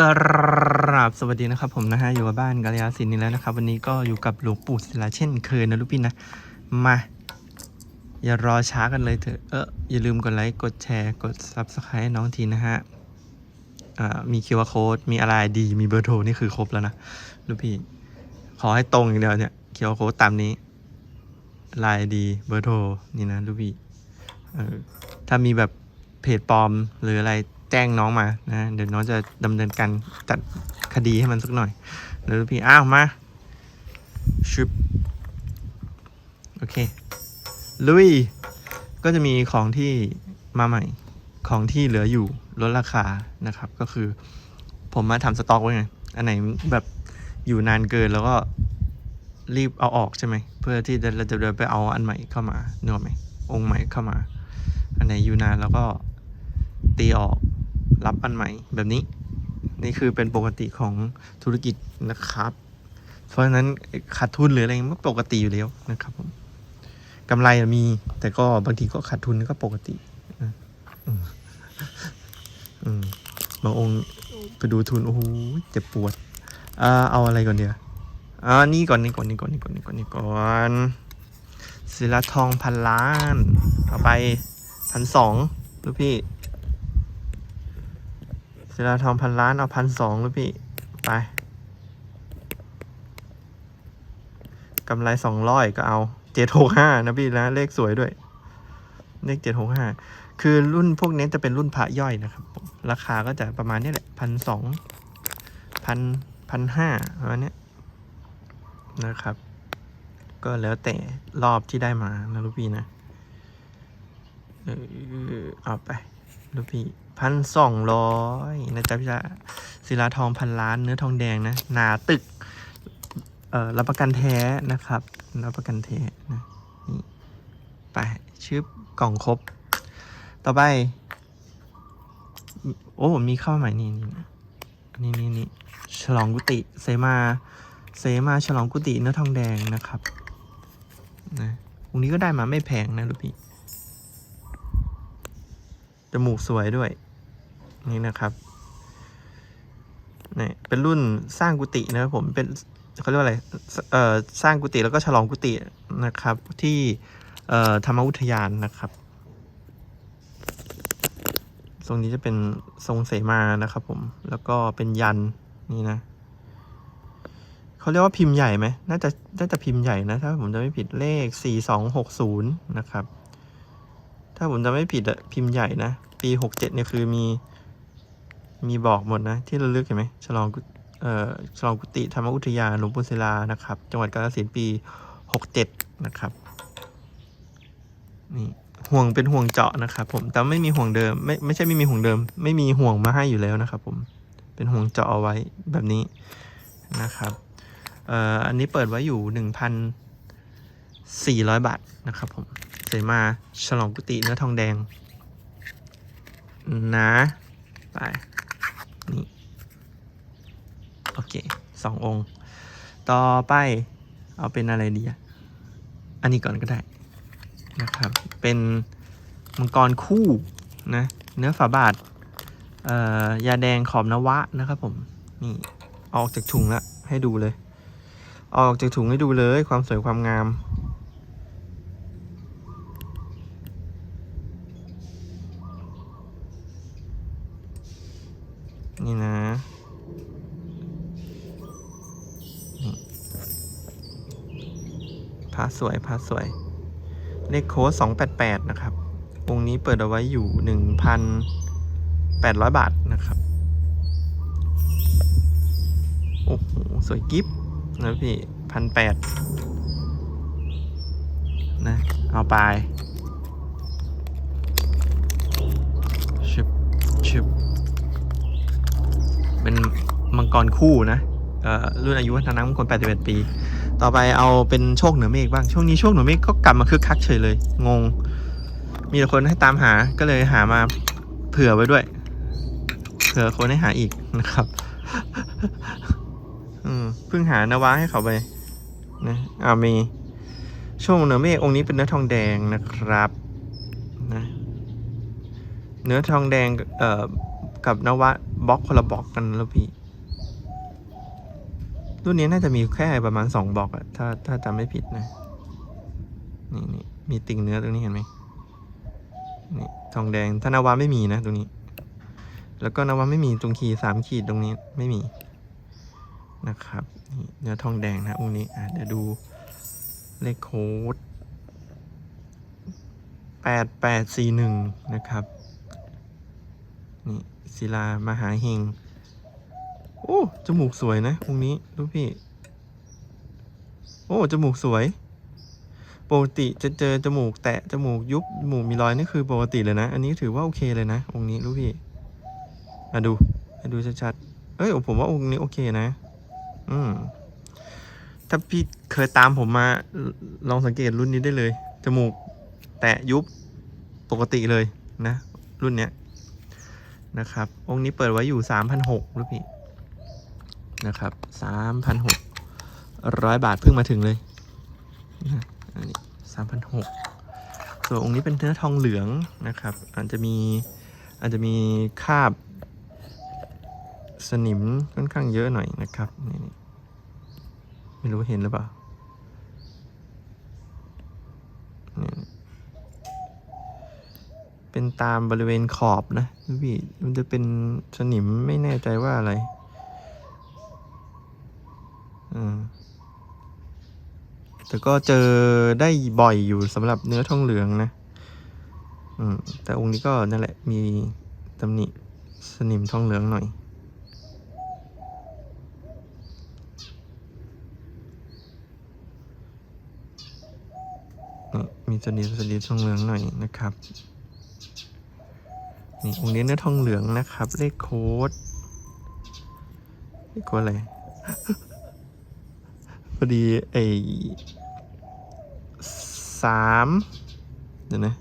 กราบสวัสดีนะครับผมนะฮะอยู่กับบ้านกาลยาสินนี่แล้วนะครับ วันนี้ก็อยู่กับหลวงปู่ศิลาเช่นเคยนะลูกพี่นะ มา อย่ารอช้ากันเลยเถอะเอออย่าลืมกดไลค์ กดแชร์ กด Subscribe น้องทีนะฮะอ่ามี QR code มีอะไรดี มีเบอร์โทรนี่คือครบแล้วนะลูกพี่ ขอให้ตรงอย่างเดียวเนี่ย QR code ตามนี้ไลน์ดีเบอร์โทรนี่นะลูกพี่เออถ้ามีแบบเพจปลอมหรืออะไร แจ้งน้องมานะเดี๋ยวน้องจะดำเนินการจัดคดีให้มันสักหน่อยแล้วพี่อ้าวมาชุบโอเคลุยก็จะมีของที่มาใหม่ของที่เหลืออยู่ลดราคานะครับ ก็คือผมมาทำสต็อกไว้ไง อันไหนแบบอยู่นานเกินแล้วก็รีบเอาออกใช่ไหม เพื่อที่เราจะเดินไปเอาอันใหม่เข้ามาเนื้อไหมองค์ใหม่เข้ามา อันไหนอยู่นานแล้วก็ตีออก รับอันใหม่แบบนี้ นี่คือเป็นปกติของธุรกิจนะครับ เพราะฉะนั้นขาดทุนหรืออะไรมันปกติอยู่แล้วนะครับผมกำไรมี แต่ก็บางทีก็ขาดทุนก็ปกติบางองค์ไปดูทุนโอ้โหเจ็บปวดอ่าเอาอะไรก่อนเดียวอ่านี่ก่อนนี่ก่อนนี่ก่อนนี่ก่อนนี่ก่อนนี่ก่อนศิลาทองพันล้าน เอาไปพันสองลูกพี่ ศิลาทองพันล้าน เอาพันสองลูกพี่ ไปกำไรสองร้อยก็เอาเจ็ดหกห้านะพี่นะ เลขสวยด้วย เลขเจ็ดหกห้าคือรุ่นพวกนี้จะเป็นรุ่นพระย่อยนะครับ ราคาก็จะประมาณนี้แหละพันสองพันพันห้าประมาณนี้นะครับ ก็แล้วแต่รอบที่ได้มานะลูกพี่นะ เออเอาไป ลูกพี่พันสองร้อยนะจ๊ะพี่จ๊ะศิลาทองพันล้านเนื้อทองแดงนะ หนาตึก เอ่อรับประกันแท้นะครับ รับประกันแท้นะนี่ไปชื่อกล่องครบ ต่อไป โอ้มีเข้ามาใหม่นี่นี่นี่นี่นฉลองกุฏิเสมาเสมาฉลองกุฏิเนื้อทองแดงนะครับนะองนี้ก็ได้มาไม่แพงนะลูกพี่ จมูกสวยด้วย นี่นะครับนี่เป็นรุ่นสร้างกุฏินะครับผมเป็นเขาเรียกว่าอะไรเอ่อสร้างกุฏิแล้วก็ฉลองกุฏินะครับ ที่เอ่อธรรมอุทยานนะครับทรงนี้จะเป็นทรงเสมานะครับผม แล้วก็เป็นยันนี่นะ เขาเรียกว่าพิมพ์ใหญ่ไหม น่าจะ น่าจะพิมพ์ใหญ่นะ ถ้าผมจะไม่ผิดเลขสี่สองหกศูนย์นะครับ ถ้าผมจะไม่ผิดอะพิมพ์ใหญ่นะ ปีหกเจ็ดเนี่ยคือมี มีบอกหมดนะ ที่ระลึกเห็นไหมฉลองกุเอ่อฉลองกุฏิธรรมอุทยานหลวงปู่ศิลานะครับ จังหวัดกาฬสินธุ์ปีหกเจ็ดนะครับนี่ห่วงเป็นห่วงเจาะนะครับผมแต่ไม่มีห่วงเดิม ไม่ไม่ใช่ไม่มีห่วงเดิม ไม่มีห่วงมาให้อยู่แล้วนะครับ ผมเป็นห่วงเจาะเอาไว้แบบนี้นะครับเอ่ออันนี้เปิดไว้อยู่หนึ่งพันสี่ร้อยบาทนะครับผม เสมาฉลองกุฏิเนื้อทองแดง นะ ไป นี่ โอเคสององค์ ต่อไป เอาเป็นอะไรดีอะอันนี้ก่อนก็ได้ นะครับ เป็นมังกรคู่นะ เนื้อฝาบาทเอ่อยาแดงขอบนวะนะครับผม นี่ ออกจากถุงแล้วให้ดูเลย ออกจากถุงให้ดูเลย ความสวยความงาม นี่นะพาสวยพาสวย เลขโค้ดสองแปดแปดนะครับวงนี้เปิดเอาไว้อยู่หนึ่งพันแปดร้อยบาทนะครับ โอ้โห สวยกิฟนะพี่พันแปดนะ เอาไปชึบชึบ เป็นมังกรคู่นะอ่อรุ่นอายุวัฒนะมงคล81 ปี ต่อไปเอาเป็นโชคเหนือเมฆบ้าง ช่วงนี้โชคเหนือเมฆก็กลับมาคึกคักเฉยเลย งง มีแต่คนให้ตามหา ก็เลยหามาเผื่อไว้ด้วย เผื่อคนให้หาอีกนะครับ อืม เพิ่งหานาวาให้เขาไป นะอ่ามีโชคเหนือเมฆองค์นี้เป็นเนื้อทองแดงนะครับ นะ เนื้อทองแดง เอ่อ กับนวะบล็อกคนละบล็อกกันแล้วพี่ รุ่นนี้น่าจะมีแค่ประมาณสองบล็อกอะถ้าถ้าจำไม่ผิดนะ นี่นี่มีติ่งเนื้อตรงนี้เห็นไหมนี่ทองแดงถ้านาวาไม่มีนะตรงนี้ แล้วก็นวาไม่มีตรงขีดสามขีดตรงนี้ไม่มีนะครับนี่เนื้อทองแดงนะองค์นี้อะเดี๋ยวดูเลขโค้ดแปดแปดสี่หนึ่งนะครับ ศิลามหาเฮง โอ้ จมูกสวยนะองนี้ดูพี่ โอ้ จมูกสวย ปกติจะเจอจมูกแตะ จมูกยุบ จมูกมีรอยนี่คือปกติเลยนะ อันนี้ถือว่าโอเคเลยนะองค์นี้รู้พี่มาดูให้ดูชัดๆเอ้ยผมว่าองค์นี้โอเคนะ อืม ถ้าพี่เคยตามผมมา ลองสังเกตรุ่นนี้ได้เลย จมูกแตะยุบปกติเลยนะ รุ่นเนี้ย นะครับ องค์นี้เปิดไว้อยู่สามพันหกรู้พี่นะครับสามพันหกร้อยบาทเพิ่งมาถึงเลยนะอันนี้สามพันหกส่วนองค์นี้เป็นเนื้อทองเหลืองนะครับ อาจจะมีอาจจะมีคราบ สนิมค่อนข้างเยอะหน่อยนะครับนี่ไม่รู้เห็นหรือเปล่า เป็นตามบริเวณขอบนะพี่มันจะเป็นสนิมไม่แน่ใจว่าอะไรอืมแต่ก็เจอได้บ่อยอยู่สำหรับเนื้อทองเหลืองนะอืมแต่องค์นี้ก็นั่นแหละมีตำหนิสนิมทองเหลืองหน่อย มีสนิมสนิมทองเหลืองหน่อยนะครับ นี่องค์นี้เนื้อทองเหลืองนะครับ เลขโค้ดเลขโค้ดอะไร พอดีไอ้สามเดี๋ยวนะ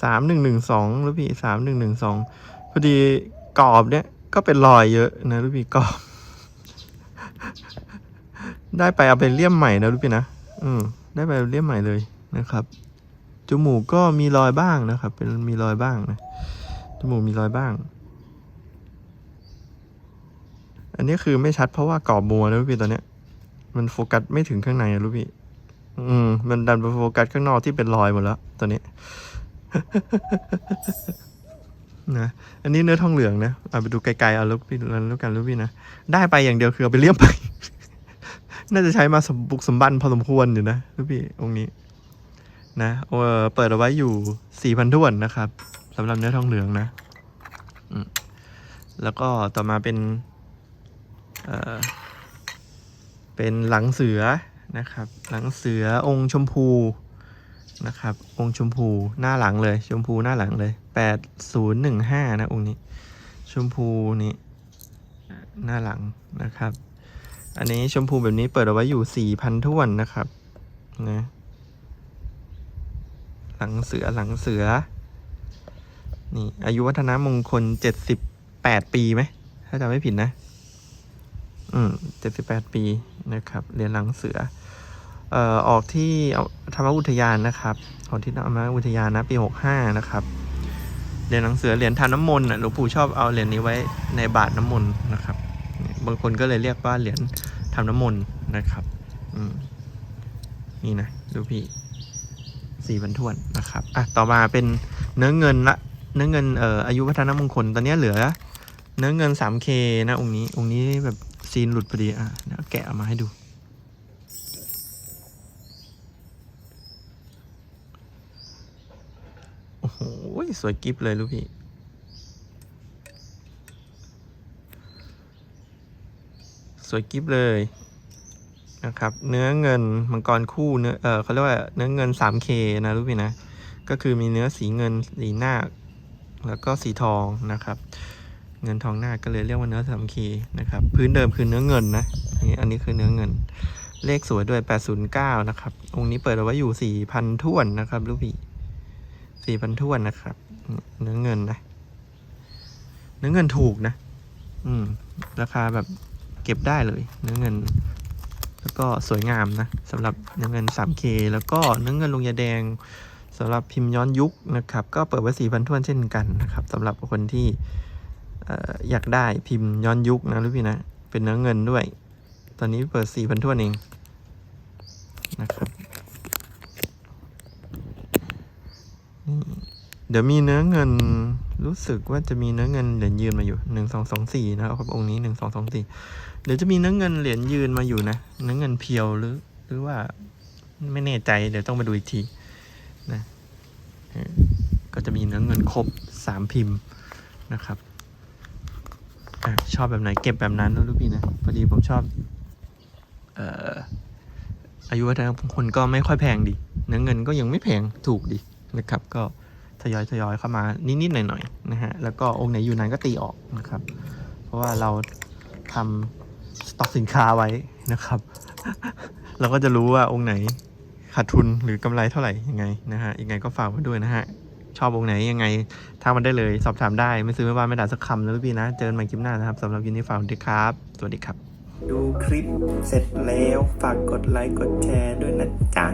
สามหนึ่งหนึ่งสองลูกพี่สามหนึ่งหนึ่งสองพอดีกรอบเนี้ยก็เป็นรอยเยอะนะลูกพี่กรอบ ได้ไปเอาไปเลี่ยมใหม่นะลูกพี่นะอืมได้ไปเลี่ยมใหม่เลยนะครับจมูกก็มีรอยบ้างนะครับ เป็นมีรอยบ้างนะ มูกมีรอยบ้าง อันนี้คือไม่ชัดเพราะว่ากรอบมัวนะลูกพี่ตอนเนี้ย มันโฟกัสไม่ถึงข้างในอะรู้พี่ อืม มันดันไปโฟกัสข้างนอกที่เป็นรอยหมดแล้วตอนนี้นะอันนี้เนื้อทองเหลืองนะเอาไปดูไกลๆเอาลูกพี่แล้วกันลูกพี่นะได้ไปอย่างเดียวคือเอาไปเลี่ยมไป น่าจะใช้มาสมบุกสมบันพอสมควรอยู่นะลูกพี่องค์นี้ นะเออเปิดเอาไว้อยู่สี่พันทวนนะครับ สำหรับเนื้อทองเหลืองนะแล้วก็ต่อมาเป็นเอ่อเป็นหลังเสือนะครับ หลังเสือองค์ชมพูนะครับ องค์ชมพูหน้าหลังเลย ชมพูหน้าหลังเลยแปดศูนย์หนึ่งห้านะองค์นี้ ชมพูนี่หน้าหลังนะครับ อันนี้ชมพูแบบนี้เปิดเอาไว้อยู่สี่พันท้วนนะครับนะหลังเสือหลังเสือ นี่อายุวัฒนมงคลเจ็ดสิบแปดปีไหม ถ้าจำไม่ผิดนะ อืมเจ็ดสิบแปดปีนะครับเรียนหลังเสือเอ่อออกที่ธรรมอุทยานนะครับออกที่ธรรมอุทยานนะ ปีหกห้านะครับเหรียญหลังเสือเหรียญทานน้ำมนต์น่ะหลวงปู่ชอบเอาเหรียญนี้ไว้ในบาทน้ำมนต์นะครับ บางคนก็เลยเรียกว่าเหรียญทำน้ำมนต์นะครับอืมนี่นะ ดูพี่สี่พันถ้วนนะครับ อะ ต่อมาเป็นเนื้อเงินละ เนื้อเงินเอ่ออายุวัฒนมงคลตอนนี้เหลือ เนื้อเงิน 3K นะองค์นี้ องค์นี้แบบซีนหลุดพอดีอะเดี๋ยวแกะออกมาให้ดูโอ้โหสวยกิฟเลยลูกพี่สวยกิฟเลยนะครับ เนื้อเงินมังกรคู่เนื้อเออเขาเรียกว่าเนื้อเงิน 3K นะลูกพี่นะ ก็คือมีเนื้อสีเงินสีหน้า แล้วก็สีทองนะครับ เงินทองหน้าก็เลยเรียกว่าเนื้อสามคีนะครับ พื้นเดิมคือเนื้อเงินนะอันนี้อันนี้คือเนื้อเงิน เลขสวยด้วย 809 นะครับ องค์นี้เปิดเอาไว้อยู่ 4,000ท้วนนะครับลูกพี่4,000ท้วนนะครับ เนื้อเงินนะ เนื้อเงินถูกนะ อืม ราคาแบบเก็บได้เลย เนื้อเงิน แล้วก็สวยงามนะสำหรับเนื้อเงิน 3K แล้วก็เนื้อเงินลงยาแดง สำหรับพิมพ์ย้อนยุคนะครับ ก็เปิดไว้4,000ท้วนเช่นกันนะครับสำหรับคนที่ออยากได้พิมพ์ย้อนยุคนะลูกพี่นะ เป็นเนื้อเงินด้วย ตอนนี้เปิดสี่พันทวนเองนะครับเดี๋ยวมีเนื้อเงินรู้สึกว่าจะมีเนื้อเงินเหรียญยืนมาอยู่หนึ่งสองสองสี่นะครับองค์นี้หนึ่งสองสองสี่เดี๋ยวจะมีเนื้อเงินเหรียญยืนมาอยู่นะ เนื้อเงินเพียวหรือ หรือว่าไม่แน่ใจเดี๋ยวต้องมาดูอีกที นะก็จะมีเนื้อเงินครบสามพิมพ์นะครับอชอบแบบไหนเก็บแบบนั้นนะลูกพี่นะพอดีผมชอบเอ่ออายุวัฒนะคลก็ไม่ค่อยแพงดี เนื้อเงินก็ยังไม่แพงถูกดีนะครับ ก็ทยอยทยอยเข้ามานิดๆหน่อยๆนะฮะแล้วก็องค์ไหนอยู่นานก็ตีออกนะครับ เพราะว่าเราทำสต็อกสินค้าไว้นะครับ เราก็จะรู้ว่าองค์ไหน ขาดทุนหรือกำไรเท่าไหร่ยังไงนะฮะยังไงก็ฝากไว้ด้วยนะฮะชอบองไหนยังไงทักมันได้เลยสอบถามได้ ไม่ซื้อไม่ว่าไม่ด่าสักคำนะพี่นะ เจอกันใหม่คลิปหน้านะครับสำหรับยินดีฝากสวัสดีครับ สวัสดีครับ ดูคลิปเสร็จแล้วฝากกดไลค์กดแชร์ด้วยนะจ๊ะ